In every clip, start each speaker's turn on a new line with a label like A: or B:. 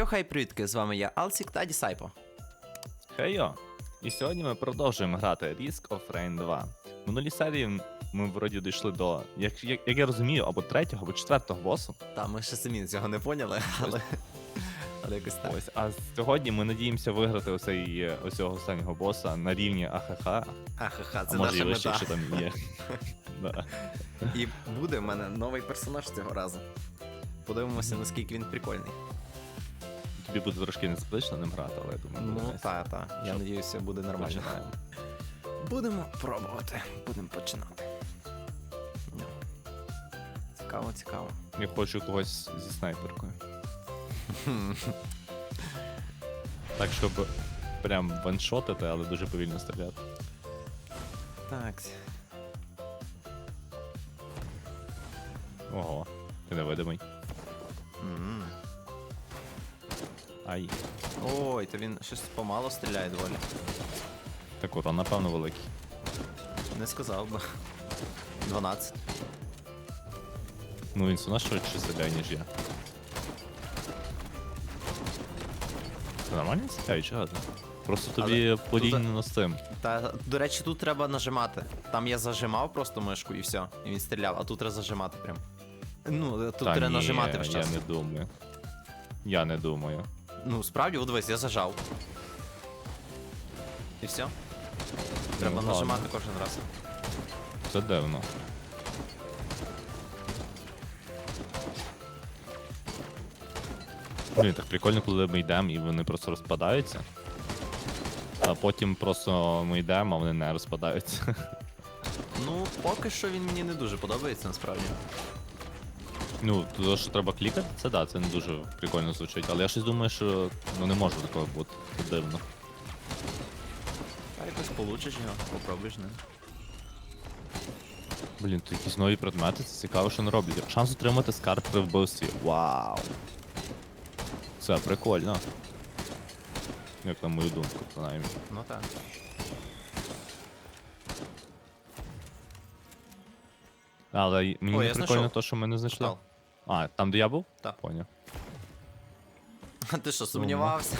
A: Йо, хай привітки, з вами я Алсік та Дісайпо.
B: Хейо! І сьогодні ми продовжуємо грати Risk of Rain 2. В минулій серії ми вроді дійшли до, як, як, як я розумію, або третього, або четвертого босу.
A: Та ми ще самі цього не поняли, але. Але якось так.
B: Ось, а сьогодні ми надіємося виграти оцей, е, оцього останнього боса на рівні АХХ,
A: Ахаха,
B: а
A: це
B: може і
A: наша
B: вище,
A: мета.
B: що там є. Да.
A: І буде в мене новий персонаж цього разу. Подивимося, наскільки він прикольний.
B: Тобі буде трошки незвично ним грати, але я думаю, буде
A: Ну,
B: nice.
A: та, та. Я
B: Що?
A: надіюся, буде нормально.
B: Починаємо.
A: Будемо пробувати. Будемо починати. Ну. Цікаво, цікаво.
B: Я хочу когось зі снайперкою. Так, щоб прям ваншотити, але дуже повільно стріляти.
A: Так.
B: Ого, ти невидимий.
A: М.
B: Ай.
A: Ой, то він щось помало стріляє доволі.
B: Так урон, напевно, великий.
A: Не сказав би. 12.
B: Ну він все одно швидше стріляє, ніж я. Ти нормально стріляє, чи гадно? Просто тобі порівняно з цим.
A: Та, до речі, тут треба нажимати. Там я зажимав просто мишку і все. І він стріляв, а тут треба зажимати прям. Ну, тут
B: Та
A: треба
B: ні,
A: нажимати весь
B: я не думаю. Я не думаю.
A: Ну, справді, от дивись, я зажав. І все. Треба
B: Ну, ладно.
A: нажимати кожен раз.
B: Це дивно. Блін, так прикольно, коли ми йдемо і вони просто розпадаються. А потім просто ми йдемо, а вони не розпадаються.
A: Ну, поки що він мені не дуже подобається, насправді.
B: Ну, то, що треба клікати, це да, це не дуже прикольно звучить. Але я щось думаю, що ну не може такого бути. Це дивно.
A: А якось получиш його, попробуєш ним.
B: Блін, тут якісь нові предмети, це цікаво, що не роблять. Шанс отримати скарб при вбивстві. Вау! Це прикольно. Як на мою думку, принаймні.
A: Ну так.
B: Але мені
A: О,
B: не
A: я
B: прикольно
A: знайшов.
B: то, що ми не знайшли.
A: Портал.
B: А, там де я був?
A: Так.
B: Поняв.
A: А ти що, сумнівався?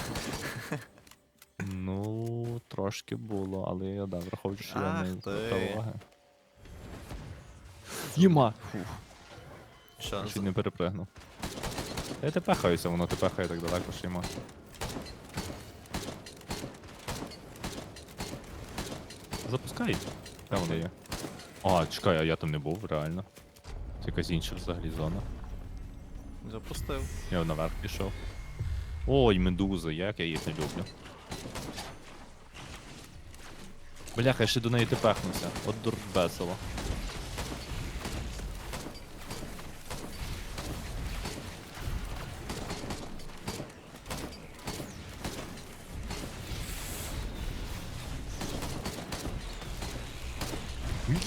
B: Ну, трошки було, але я да, враховуючи, що я
A: Ах
B: не
A: ти.
B: звертав уваги. Єма!
A: Що?
B: Чуть не перепригнув. Я тепехаюся, воно тепехає так далеко, що йма. Запускай. Де вони є? А, чекай, а я там не був, реально. Це якась інша взагалі зона.
A: Запустив.
B: Я наверх пішов. Ой, медузи, як я їх не люблю. Бляха, я ще до неї тепехнувся. От дур весело.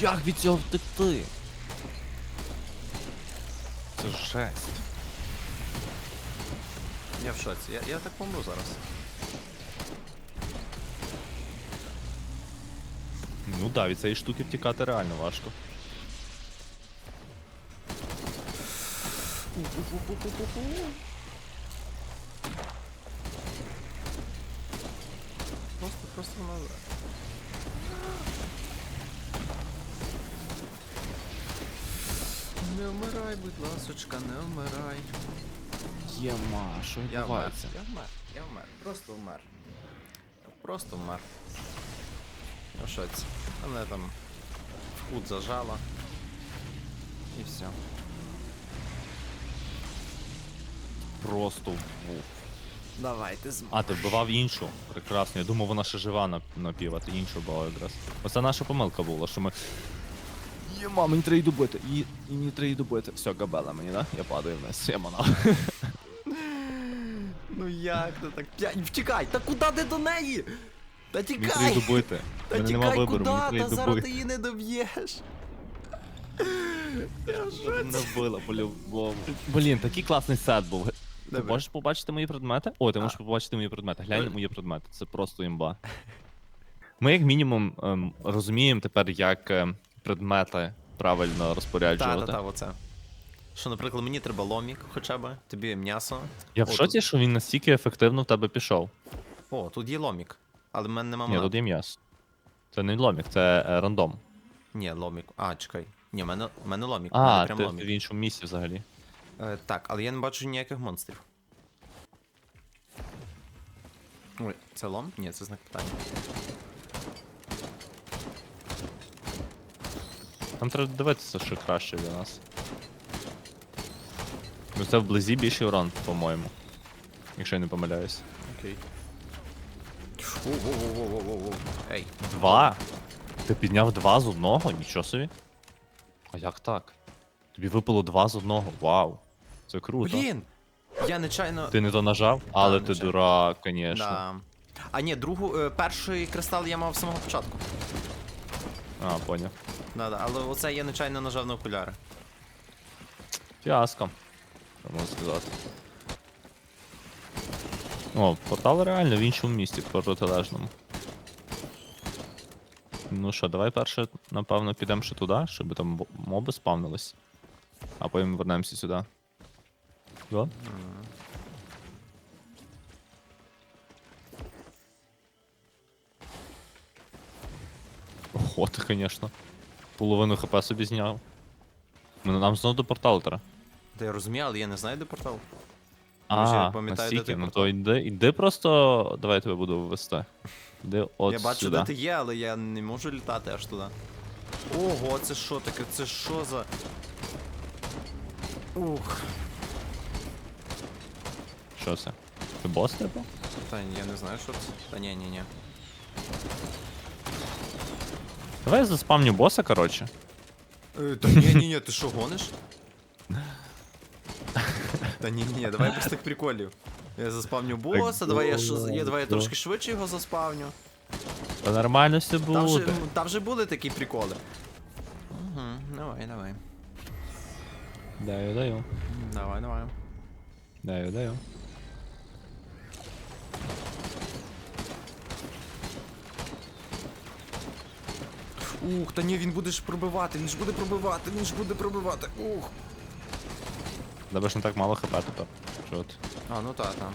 B: Як від цього втекти? Це жесть.
A: Я в шоці. Я, я так помру зараз.
B: Ну да, від цієї штуки втікати реально важко.
A: Просто, просто назад. Не вмирай, будь ласочка, не вмирай.
B: Єма, що
A: Я вмер, я вмер, я вмер, просто вмер. Я Просто вмер. Ну що це? Мене там в кут зажало. І все.
B: Просто вух.
A: Давайте з
B: А, ти вбивав іншу. Прекрасно. Я думав, вона ще жива на, напів, а ти іншу вбивав якраз. Оце наша помилка була, що ми. Єма, мені треба її добити. І, і мені треба її добити. Все, габела мені, да? Я падаю вниз. Я манав.
A: Ну як ти так? Втікай! Та куди ти до неї? Та тікай!
B: добити.
A: Та
B: Мене нема
A: тікай
B: вибору,
A: куди?
B: мені треба
A: Та
B: її
A: зараз ти
B: добити.
A: її не доб'єш.
B: Мене вбила по-любому. Блін, такий класний сет був. Ти
A: Добре.
B: можеш побачити мої предмети? О, ти
A: А.
B: можеш побачити мої предмети. Глянь на мої предмети. Це просто імба. Ми, як мінімум, ем, розуміємо тепер, як ем, предмети правильно
A: Та,
B: розпоряджувати.
A: та, та, оце. Що, наприклад, мені треба ломік хоча б, тобі м'ясо.
B: Я
A: О,
B: в шоці,
A: тут-
B: що він настільки ефективно в тебе пішов.
A: О, тут є ломік. Але в мене нема
B: Ні, тут є м'ясо. Це не ломік, це е, рандом.
A: Ні, ломік. А, чекай. Ні, в мене, в мене ломік. в мене
B: А,
A: прям
B: ти,
A: ломік.
B: в іншому місці взагалі.
A: Е, так, але я не бачу ніяких монстрів. Ой, це лом? Ні, це знак питання.
B: Там треба дивитися, що краще для нас. Ну це вблизі більший урон, по-моєму. Якщо я не помиляюсь.
A: Окей. Воу-воу-воу-воу-воу-воу. Ей.
B: Два? Ти підняв два з одного? Нічого собі. А як так? Тобі випало два з одного. Вау. Це круто.
A: Блін! Я нечайно.
B: Ти не то нажав, але ти
A: нечайно.
B: дурак, звісно.
A: Да. А ні, другу, е, перший кристал я мав з самого початку.
B: А, поняв.
A: Да, да, але оце я нечайно нажав на окуляри.
B: Фіаско. Що сказати. О, портал реально в іншому місці, протилежному. Ну що, давай перше, напевно, підемо ще туди, щоб там моби спавнились. А потім вернемося сюди. Да? Ого, ти, звісно. Половину хп собі зняв. Нам знову до порталу треба.
A: Та я розумію, але я не знаю, де портал. Я
B: А,
A: пам'ятаю, де
B: настільки, ну то йди, йди просто. Давай я тебе буду ввести. Йди от
A: я бачу,
B: сюди.
A: де ти є, але я не можу літати аж туди. Ого, це що таке? Це що за. Ух.
B: Що це? Це бос типу?
A: Та я не знаю, що це. Та ні, ні, ні.
B: Давай я заспамню боса, коротше.
A: Е, Та ні, ні, ні, ти що гониш? Та ні, ні, давай без тих приколів. Я заспавню боса, давай я, ш... я, давай я трошки швидше його заспавню.
B: Та нормально все
A: Там вже,
B: буде.
A: там вже були такі приколи. Угу, давай, давай.
B: Даю, даю.
A: Давай, давай.
B: Даю, даю.
A: Ух, та ні, він буде ж пробивати, він ж буде пробивати, він ж буде пробивати. Ух.
B: Тебе ж не так мало хп тепер. Що ти?
A: А, ну та, та.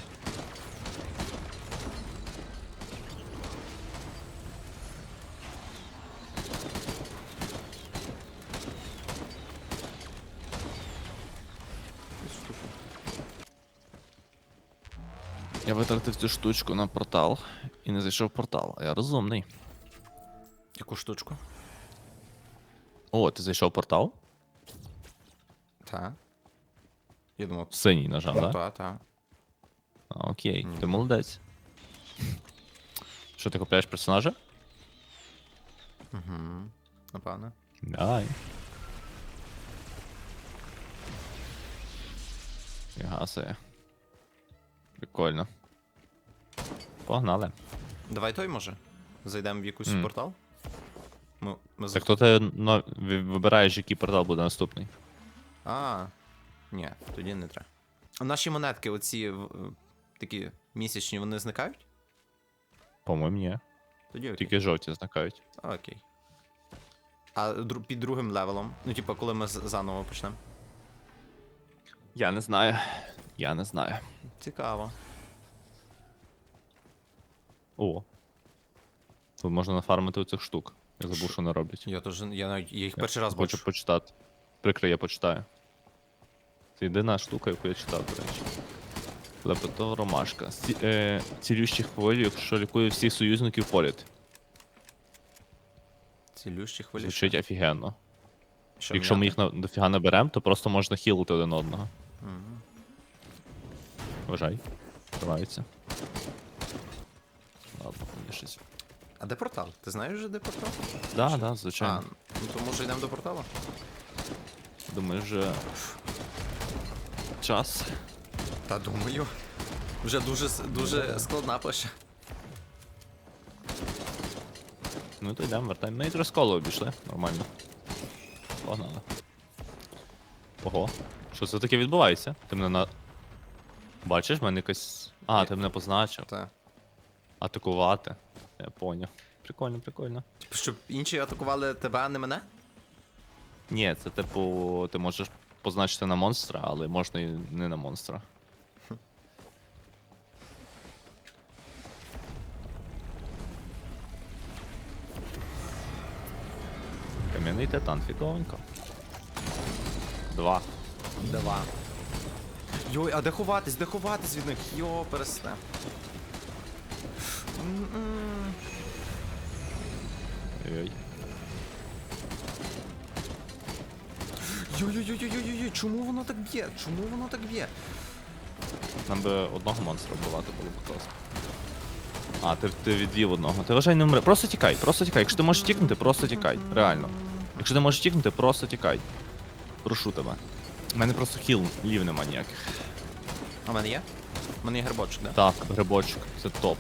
B: Я витратив цю штучку на портал і не зайшов в портал. А я розумний.
A: Яку штучку?
B: О, ти зайшов в портал?
A: Та. Я думав,
B: Синій нажав, так? Да?
A: та, та.
B: А, окей,
A: Ні.
B: ти молодець. Що ти купляєш персонажа?
A: Угу. Напевно.
B: Давай. Себе. Прикольно. Погнали.
A: Давай той може. Зайдемо в якийсь
B: Мгм.
A: портал. Ми, ми
B: Так то ти но- ви- вибираєш, який портал буде наступний.
A: А, ні, тоді не треба. А Наші монетки, оці е, такі місячні, вони зникають?
B: По-моєму, ні.
A: Тоді окей.
B: Тільки жовті зникають.
A: А, окей. А дру- під другим левелом? Ну, типа, коли ми з- заново почнемо.
B: Я не знаю. Я не знаю.
A: Цікаво.
B: О. Тут можна нафармити оцих штук. Я забув,
A: Що?
B: вони роблять.
A: Я теж я навіть я їх
B: Я
A: перший раз бачу.
B: хочу почитати. Прикрий, я почитаю. Це єдина штука, яку я читав, до речі. Лепето ромашка. Ці, е, цілющі хвилі, якщо лікує всіх союзників поряд.
A: Цілющі хвилі.
B: Звучить офігенно.
A: Що,
B: Якщо ми їх на, дофіга наберемо, то просто можна хілити один одного.
A: Мгм.
B: Вважай. Тривається. Ладно, мені щось.
A: А де портал? Ти знаєш вже де портал?
B: Да, да,
A: А,
B: звичайно.
A: ну то може йдемо до порталу?
B: Думаю, вже. Час.
A: Та думаю. Вже дуже, дуже складна пише.
B: Ну то йдемо, вертаємо. Ми і розколу обійшли. Нормально. Погнали. Ого. Що це таке відбувається? Ти мене на. Бачиш, в мене якась. А, ти мене позначив.
A: Та.
B: Атакувати. Я поняв. Прикольно, прикольно.
A: Типу, Щоб інші атакували тебе, а не мене?
B: Ні, це типу, ти можеш позначити на монстра, але можна і не на монстра. Кам'яний титан, фіговенько. Два.
A: Два. Йой, а де ховатись, де ховатись від них? Йо, пересне. М-м. Йой-йой-йой-йой-йой, чому воно так б'є? Чому воно так б'є?
B: Нам би одного монстра вбивати було б класно. А, ти, ти відвів одного. Ти вважай не вмре. Просто тікай, просто тікай. Якщо ти можеш тікнути, просто тікай. Реально. Якщо ти можеш тікнути, просто тікай. Прошу тебе. У мене просто хіл, лів нема ніяких.
A: А в мене є? У мене є грибочок, да?
B: Так, грибочок, це топ.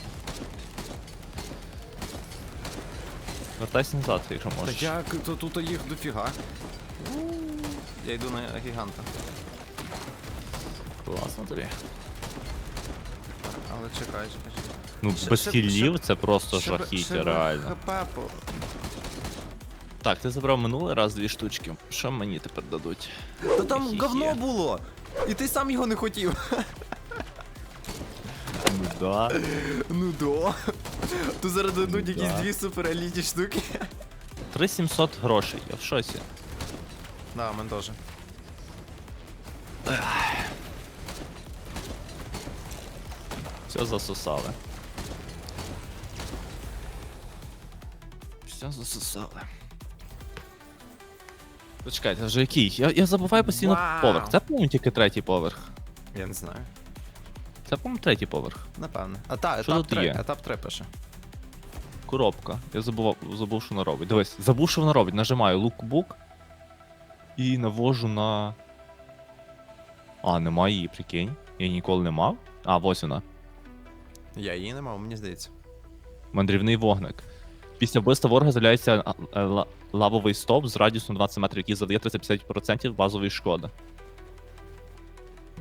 B: Вертайся назад, якщо можеш.
A: як? То тут їх дофіга. У, Я йду на гіганта.
B: Класно тобі.
A: Але чекай, чекай, чекай.
B: Ну,
A: Ще-
B: без
A: ще-
B: хілів це просто
A: Ще б- ще
B: жахіття,
A: б
B: реально.
A: ХП по...
B: Так, ти забрав минулий раз дві штучки. Що мені тепер дадуть?
A: Та там
B: Хі-хі.
A: говно було! І ти сам його не хотів.
B: Ну да.
A: Ну да. Тут зараз дадуть
B: Ну
A: якісь
B: да.
A: дві супер елітні штуки.
B: 3700 грошей, я в шоці.
A: Да, у мене теж.
B: Все засосали. Все засосали. Почекайте, вже який? Я, я забуваю постійно
A: Вау.
B: поверх. Це, по-моєму, тільки третій поверх.
A: Я не знаю.
B: Це, по-моєму, третій поверх.
A: Напевне. А та,
B: Що
A: етап
B: тут
A: 3.
B: є?
A: Етап 3 пише.
B: Коробка. Я забув, забув, що вона робить. Дивись, забув, що вона робить. Нажимаю лукбук і навожу на. А, нема її, прикинь. Я ніколи не мав. А, ось вона.
A: Я її не мав, мені здається.
B: Мандрівний вогник. Після вбивства ворога з'являється а, е, ла- лавовий стовп з радіусом 20 метрів, який завдає 350% базової шкоди.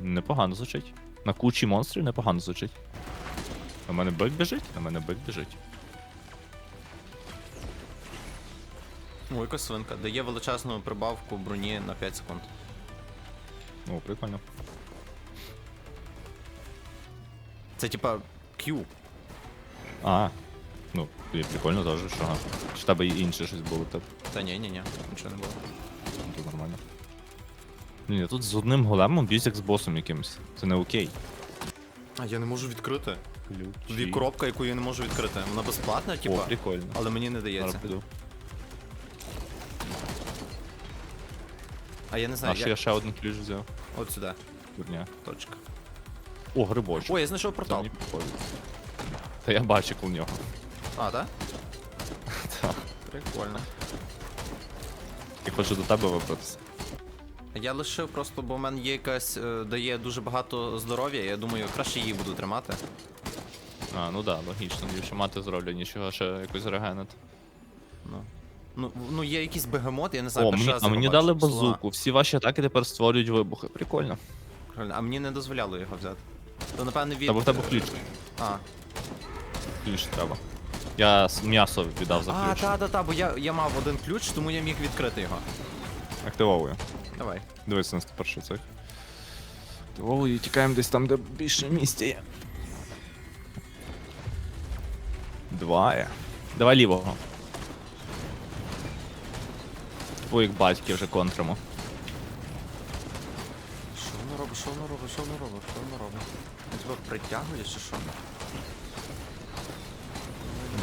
B: Непогано звучить. На кучі монстрів непогано звучить. На мене бик біжить? На мене бик біжить.
A: О, якась свинка. Дає величезну прибавку броні на 5 секунд.
B: О, прикольно.
A: Це типа Q.
B: А. Ну, і прикольно теж, що. ага. Чи в тебе і інше щось було, так
A: Та ні, ні, ні, нічого не було.
B: то нормально. Ні, я тут з одним големом б'юсь як з босом якимось. Це не окей.
A: А я не можу відкрити. Тут є коробка, яку я не можу відкрити. Вона безплатна,
B: О,
A: типа,
B: прикольно.
A: але мені не
B: Зараз
A: дається.
B: піду.
A: А я не
B: А
A: знаю,
B: ще
A: я...
B: я ще один ключ взяв.
A: От сюди.
B: Дурня.
A: Точка.
B: О, грибочок.
A: Ой, я знайшов
B: Це
A: портал.
B: мені. Та я бачив у нього.
A: А, так?
B: Так.
A: Прикольно.
B: Я хочу до тебе вибратися.
A: Я лишив просто, бо в мене є якась, е, дає дуже багато здоров'я, я думаю, краще її буду тримати.
B: А, ну да, логічно. Більше мати зроблю, нічого ще якось регенити.
A: Ну. Ну, ну є якийсь бегемот, я не знаю,
B: О,
A: перший
B: мені,
A: раз
B: а
A: його
B: мені
A: бачу.
B: дали
A: Слова.
B: базуку. Всі ваші атаки тепер створюють вибухи. Прикольно.
A: Правильно, А мені не дозволяло його взяти. То напевне від.
B: Та бо в тебе ключ.
A: А,
B: Ключ треба. Я с- м'ясо віддав за
A: а
B: ключ.
A: та, та, та, бо я, я мав один ключ, тому я міг відкрити його.
B: Активовую.
A: Давай.
B: Дивись на перший цих. Активовую і тікаємо десь там, де більше місця є. Два є. Давай лівого. Твоїх батьків вже контримо.
A: Що воно робить, що воно робить, що воно робить, що воно робить? Він тебе притягує чи що?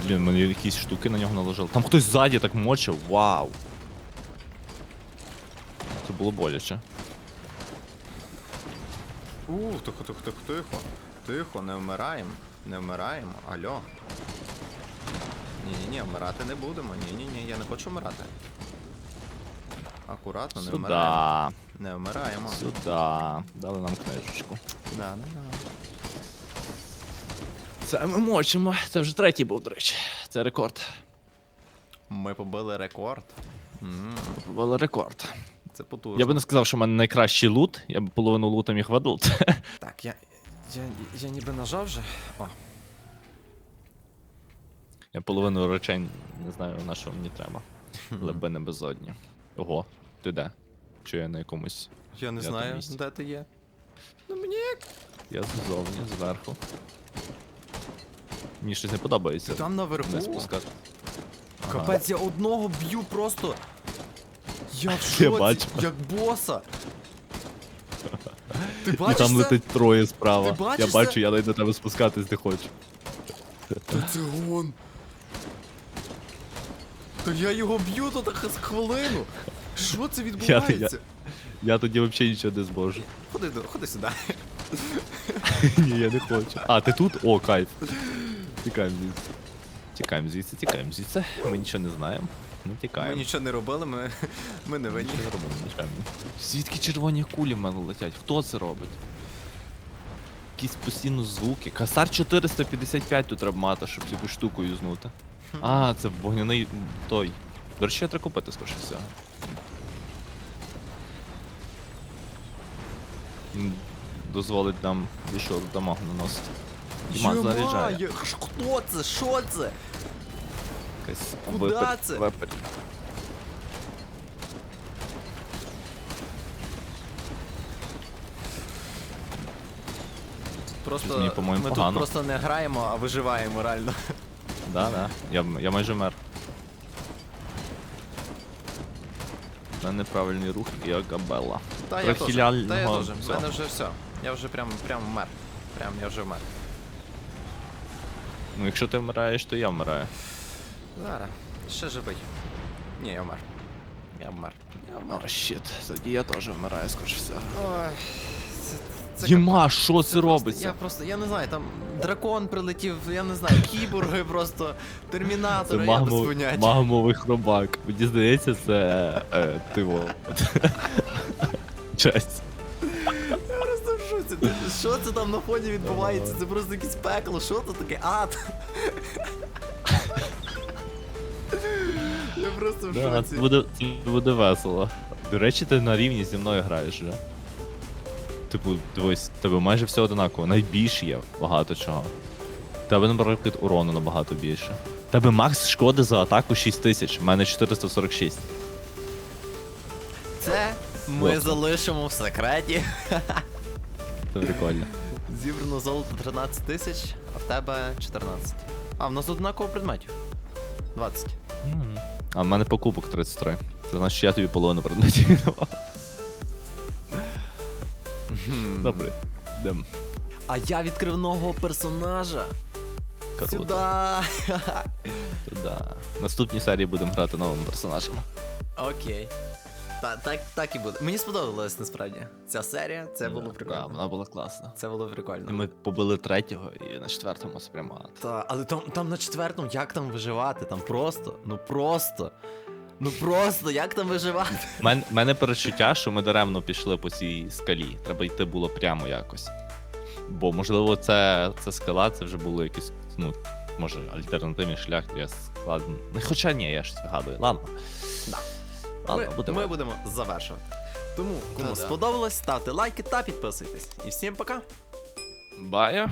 B: Блін, мені якісь штуки на нього наложили. Там хтось ззаді так мочив, вау. Це було боляче.
A: Ух, тихо, тихо, тихо, тихо. Тихо, не вмираємо. Не вмираємо. Алло. Ні-ні-ні, вмирати не будемо. Ні-ні-ні, я не хочу вмирати. Акуратно, не вмираємо.
B: Сюда.
A: Не вмираємо.
B: Сюда. Дали нам книжечку.
A: Да, да, да.
B: Це ми мочимо. Це вже третій був, до речі. Це рекорд.
A: Ми побили рекорд. М,
B: Був рекорд.
A: Це потужно.
B: Я би не сказав, що в мене найкращий лут, я б половину лута міг видалити.
A: Так, я. Я, я ніби нажав вже. О,
B: Я половину речей не знаю, на що мені треба. Глибини безодні. Ого, ти де? Чи я на якомусь.
A: Я не знаю,
B: місці.
A: де ти є. Ну мені як.
B: Я ззовні, зверху. Мені щось не подобається.
A: Там наверху.
B: Не спускати. Ага.
A: Капець, я одного б'ю просто. Я в шоці,
B: бачу.
A: як боса. Ти
B: І
A: бачиш
B: там
A: це?
B: летить троє справа.
A: Ти бачиш
B: я бачу,
A: це?
B: я навіть до тебе спускатись не хочу.
A: Та це он. Та я його б'ю тут з хвилину. Що це відбувається?
B: Я тоді взагалі нічого не зможу.
A: Ходи, ходи сюди.
B: Ні, я не хочу. А, ти тут? О, кайф. Тікаємо звідси. Тікаємо звідси, тікаємо звідси. Ми нічого не знаємо. Ми
A: Ми нічого не робили, ми, ми не винні.
B: Звідки червоні кулі в мене летять? Хто це робить? Якісь постійно звуки. Касар 455 тут треба мати, щоб цю штуку юзнути. А, це вогняний той. До речі, треба купити скоріше всього. Він дозволить нам більше дамагу наносити. Діман заряджає.
A: Я- Хто це? Що це?
B: Якась
A: Куда це?
B: випер-
A: Просто
B: мені, по-моєму,
A: ми
B: погано.
A: тут просто не граємо, а виживаємо реально.
B: Да, да. Я, м- я майже мер. Це неправильний рух і Агабелла.
A: Та я теж.
B: Трохіляльного
A: Та я теж. В
B: всього.
A: мене вже все. Я вже прям прям вмер. Прям я вже вмер.
B: Ну, якщо ти вмираєш, то я вмираю.
A: Зараз. Ще живий. Ні, я вмер. Я вмер. Я вмер.
B: О, щит, тоді я теж вмираю, скоріше всього.
A: Ой. Це, це
B: Єма, що це робиться?
A: Я просто, я не знаю, там дракон прилетів, я не знаю, кіборги просто,
B: Це
A: термінатори, я без поняття.
B: магмовий хробак. Мені здається, це е, тиво. Честь.
A: Я просто в шоці. Ти- Що це там на фоні відбувається? Це просто якесь пекло, що це таке? Ад. Я просто в
B: Да,
A: шоці.
B: це буде, це буде весело. До речі, ти на рівні зі мною граєш вже. Типу, дивись, тебе майже все одинаково. Найбільш є багато чого. Тебе, наприклад, урону набагато більше. Тебе макс шкоди за атаку 6000, в мене 446.
A: Це ми
B: Ладно.
A: залишимо в секреті.
B: Це прикольно.
A: Зібрано золото 13 тисяч, а в тебе 14. А, в нас однаково предметів. 20.
B: Мгм. А в мене покупок 33. Це значить, я тобі половину предметів віддавав. Добре. Йдем.
A: А я відкрив нового персонажа.
B: Круто.
A: Сюда.
B: В наступній серії будемо грати новим персонажем.
A: Окей. Та, так, так і буде. Мені сподобалось насправді. Ця серія, це було
B: Да,
A: прикольно.
B: вона була класна.
A: Це було прикольно.
B: І ми побили третього і на четвертому спрямувати.
A: Та, але там, там на четвертому, як там виживати? Там просто, ну просто. Ну просто, як там виживати?
B: У мен, мене перечуття, що ми даремно пішли по цій скалі. Треба йти було прямо якось. Бо, можливо, це, це скала, це вже було якийсь, ну, може, альтернативний шлях для складно. Хоча ні, я щось вигадую. Ладно.
A: Да.
B: Ладно,
A: ми,
B: будемо.
A: ми будемо завершувати. Тому, кому
B: Та-да.
A: сподобалось, ставте лайки та підписуйтесь. І всім пока!
B: Бая.